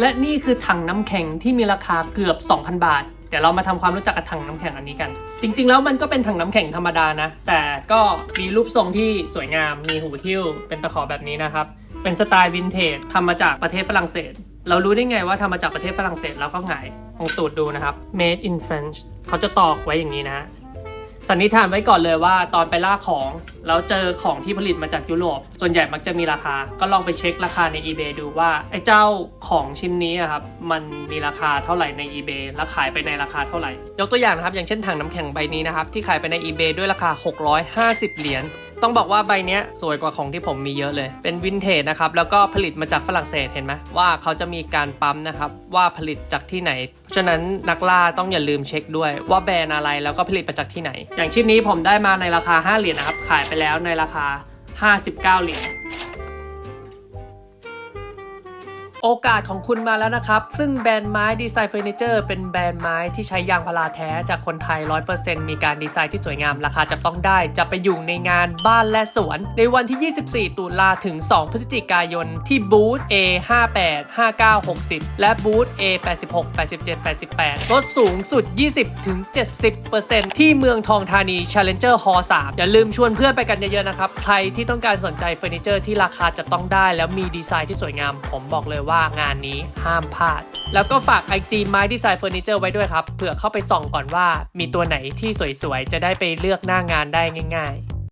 และนี่คือถังน้ำแข็งที่มีราคาเกือบ 2,000 บาท เดี๋ยวเรามาทำความรู้จักกับถังน้ำแข็งอันนี้กัน จริง ๆ แล้วมันก็เป็นถังน้ำแข็งธรรมดานะ แต่ก็มีรูปทรงที่สวยงาม มีหูหิ้ว เป็นตะขอแบบนี้นะครับ เป็นสไตล์วินเทจทำมาจากประเทศฝรั่งเศส เรารู้ได้ไงว่าทำมาจากประเทศฝรั่งเศสแล้วก็หงายลองตูดดูนะครับ made in France เขาจะตอกไว้อย่างนี้นะ สันนิษฐานไว้ก่อนเลยว่าตอนไปล่าของแล้วเจอของที่ผลิตมาจากยุโรป ส่วนใหญ่มักจะมีราคา ก็ลองไปเช็คราคาใน eBay ดูว่าไอ้เจ้าของชิ้นนี้อะครับมันมีราคาเท่าไหร่ใน eBay แล้วขายไปในราคาเท่าไหร่ ยกตัวอย่างนะครับอย่างเช่นถังน้ำแข็งใบนี้นะครับที่ขายไปใน eBay ด้วยราคา 650 เหรียญ ต้องบอกว่าใบเนี้ยสวยกว่าของที่ผมมีเยอะเลย เป็นวินเทจนะครับ แล้วก็ผลิตมาจากฝรั่งเศสเห็นไหมว่าเขาจะมีการปั๊มนะครับ ว่าผลิตจากที่ไหน เพราะฉะนั้นนักล่าต้องอย่าลืมเช็คด้วยว่าแบรนด์อะไรแล้วก็ผลิตมาจากที่ไหน อย่างชิ้นนี้ผมได้มาในราคา 5 เหรียญนะครับ ขายไปแล้วในราคา 59 เหรียญ โอกาสของคุณมาแล้วนะครับ ซึ่งแบรนด์ไม้ดีไซน์เฟอร์นิเจอร์เป็นแบรนด์ไม้ที่ใช้ยางพาราแท้จากคนไทย 100%มีการดีไซน์ที่สวยงาม ราคาจับต้องได้ จะไปอยู่ในงานบ้านและสวน ในวันที่ 24 ตุลาถึง 2 พฤศจิกายน ที่บูธ A58 59 60 และบูธ A86 87 88 ลดสูงสุด 20-70%ที่เมืองทองธานี Challenger Hall 3 อย่าลืมชวนเพื่อนไปกันเยอะๆนะครับ ใครที่ต้องการสนใจเฟอร์นิเจอร์ที่ราคาจับต้องได้ แล้วมีดีไซน์ที่สวยงาม ผมบอกเลยว่างานนี้ห้ามพลาด แล้วก็ฝาก IG ไม้ดีไซน์เฟอร์นิเจอร์ไว้ด้วยครับเผื่อเข้าไปส่องก่อนว่ามีตัวไหนที่สวยๆ จะได้ไปเลือกหน้างานได้ง่าย ๆ